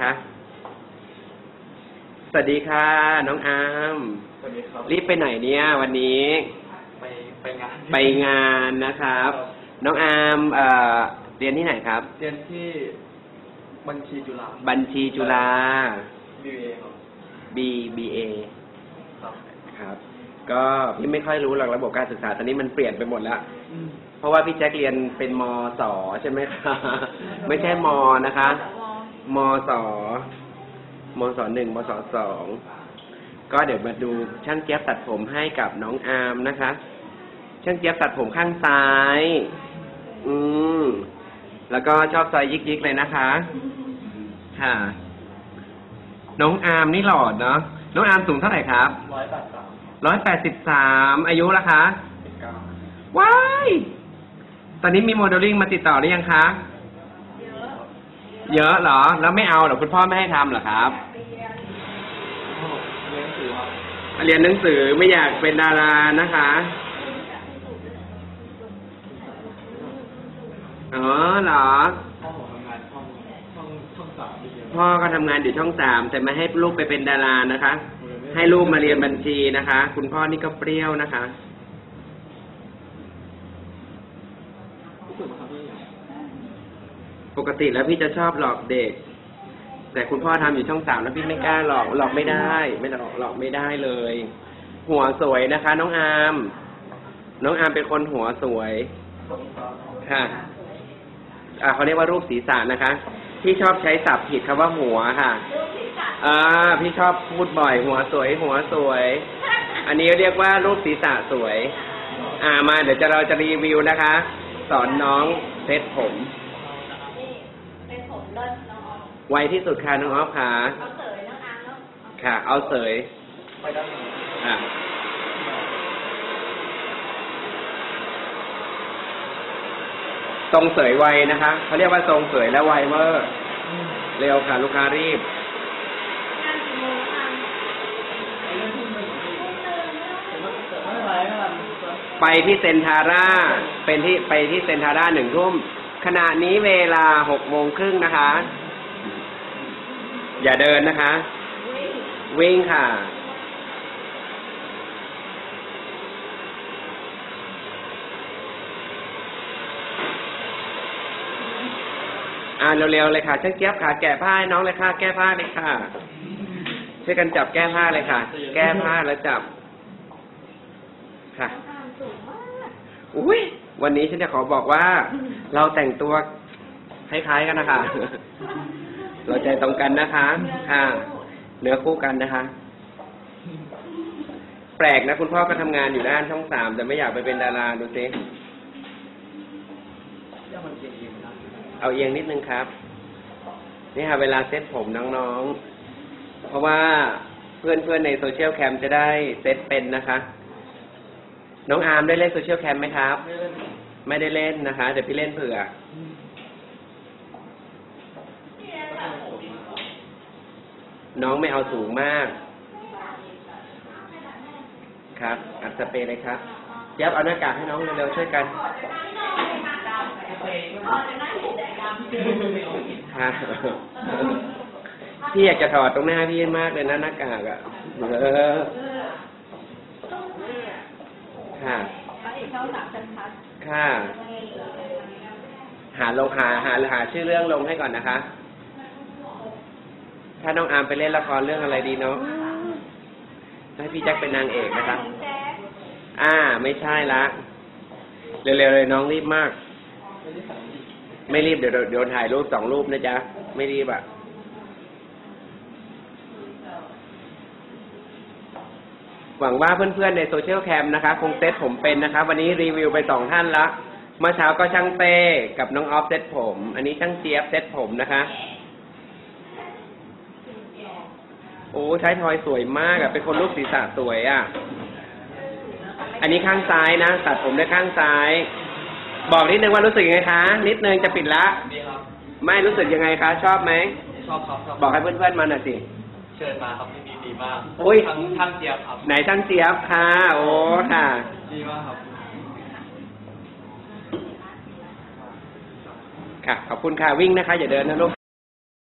คะสวัสดีค่ะ น้องอาร์มสวัสดีครับ รีบไปไหนเนี่ยวันนี้ ไปไปงานไปงานนะครับ น้องอาร์มเอ่อเรียนที่ไหนครับ เรียนที่บัญชีจุฬาบัญชีจุฬา บีเอครับ B B A ครับครับ ก็พี่ไม่ค่อยรู้หรอกระบบการศึกษาตอนนี้มันเปลี่ยนไปหมดแล้วเพราะว่าพี่แจ็คเรียนเป็นมสใช่ไหมคะ ไม่ใช่มนะคะ มสมสหนึ่งมสสองก็เดี๋ยวมาดูช่างเจี๊ยบตัดผมให้กับน้องอาร์มนะคะ ช่างเจี๊ยบตัดผมข้างซ้าย อืม แล้วก็ชอบซอยยิกๆเลยนะคะ ค่ะ น้องอาร์มนี่หล่อเนาะ น้องอาร์มสูงเท่าไหร่ครับ ร้อยแปดสามร้อยแปดสิบสาม อายุละคะสิบเก้าว้าย ตอนนี้มีโมเดลลิ่งมาติดต่อหรือยังคะ เยอะเหรอ แล้วไม่เอาเหรอคุณพ่อไม่ให้ทำเหรอครับ เรียนหนังสือเรียนหนังสือไม่อยากเป็นดารานะคะอ๋อเหรอพ่อผมทำงานช่องช่องช่องสามที่เดียวพ่อก็ทำงานอยู่ช่องสามแต่ไม่ให้ลูกไปเป็นดารานะคะ ให้ลูกมาเรียนบัญชีนะคะ คุณพ่อนี่ก็เปรี้ยวนะคะ ปกติแล้วพี่จะชอบหลอกเด็ก แต่คุณพ่อทำอยู่ช่องสามแล้วพี่ไม่กล้าหลอกหลอกไม่ได้ ไม่หลอกหลอกไม่ได้เลย หัวสวยนะคะ น้องอามน้องอามเป็นคนหัวสวยค่ะอ่าเขาเรียกว่ารูปศีรษะนะคะ พี่ชอบใช้ศัพท์ผิดคำว่าหัวค่ะอ่าพี่ชอบพูดบ่อย หัวสวย หัวสวย อันนี้เรียกว่ารูปศีรษะสวย อ่ามา เดี๋ยวจะเราจะรีวิวนะคะ สอนน้องเซ็ตผม เป็นผมเลิศน้องออม ไวที่สุดค่ะน้องออฟค่ะเขาเสยน้องอาร์มแล้วค่ะ เอาเสยไปด้านหลังอะทรงเสยไวนะคะเขาเรียกว่าทรงเสยและไวเวอร์เร็วค่ะ ลูกค้ารีบงานกี่โมงคะไปเรื่องที่หนึ่งผมว่าไม่เป็นไรนะครับไปที่เซนทาร่า เป็นที่ไปที่เซนทาร่าหนึ่งทุ่มขณะนี้เวลาหกโมงครึ่งนะคะ อย่าเดินนะคะ วิ่งค่ะ อ่าเร็วๆเลยค่ะช่างเจี๊ยบค่ะ แกะผ้าให้น้องเลยค่ะ แก้ผ้าเลยค่ะช่วยกันจับแก้ผ้าเลยค่ะ แก้ผ้าแล้วจับ ค่ะอุ้ยวันนี้ฉันจะขอบอกว่า เราแต่งตัวคล้ายๆกันนะคะ เราใจตรงกันนะคะ ค่ะ เนื้อคู่กันนะคะ แปลกนะ คุณพ่อก็ทำงานอยู่ด้านช่องสามแต่ไม่อยากไปเป็นดาราดูสิเอาเอียงนิดนึงครับ นี่ค่ะ เวลาเซ็ตผมน้องๆ เพราะว่าเพื่อนๆในโซเชียลแคมจะได้เซ็ตเป็นนะคะ น้องอาร์มได้เล่นโซเชียลแคมไหมครับ ไม่เล่นไม่ได้เล่นนะคะ เดี๋ยวพี่เล่นเผื่อ น้องไม่เอาสูงมาก ครับ อัดสเปรย์เลยครับเจี๊ยบเอาหน้ากากให้น้องเร็วๆช่วยกันค่ะพี่อยากจะถอดตรงหน้าพี่มากเลยนะหน้ากากอะเออค่ะค่ะ หาลงหาหาหาชื่อเรื่องลงให้ก่อนนะคะ ถ้าน้องอาร์มไปเล่นละครเรื่องอะไรดีเนาะให้พี่แจ็คเป็นนางเอกนะคะแจ๊คอ่า ไม่ใช่ละ เร็วๆเลยน้องรีบมาก ไม่รีบเดี๋ยวเดี๋ยวถ่ายรูปสองรูปนะจ๊ะ ไม่รีบอะหวังว่าเพื่อนๆในโซเชียลแคมนะคะ คงเซ็ตผมเป็นนะคะ วันนี้รีวิวไปสองท่านละเมื่อเช้าก็ช่างเต้กับน้องออฟเซตผม อันนี้ช่างเจี๊ยบเซ็ตผมนะคะ โอ้ใช้ทอยสวยมากอะเป็นคนรูปศีรษะสวยอะอันนี้ข้างซ้ายนะตัดผมด้วยข้างซ้าย บอกนิดนึงว่ารู้สึกยังไงคะ นิดนึงจะปิดละดีครับไม่รู้สึกยังไงคะ ชอบไหมชอบครับชอบบอกให้เพื่อนๆมาหน่อยสิเชิญมาครับที่นี่ดีมากโอ้ยทั้งทั้งเจียบครับไหนช่างเจี๊ยบค่ะ โอ้ค่ะ ดีมากครับค่ะขอบคุณค่ะวิ่งนะคะ อย่าเดินนะลูก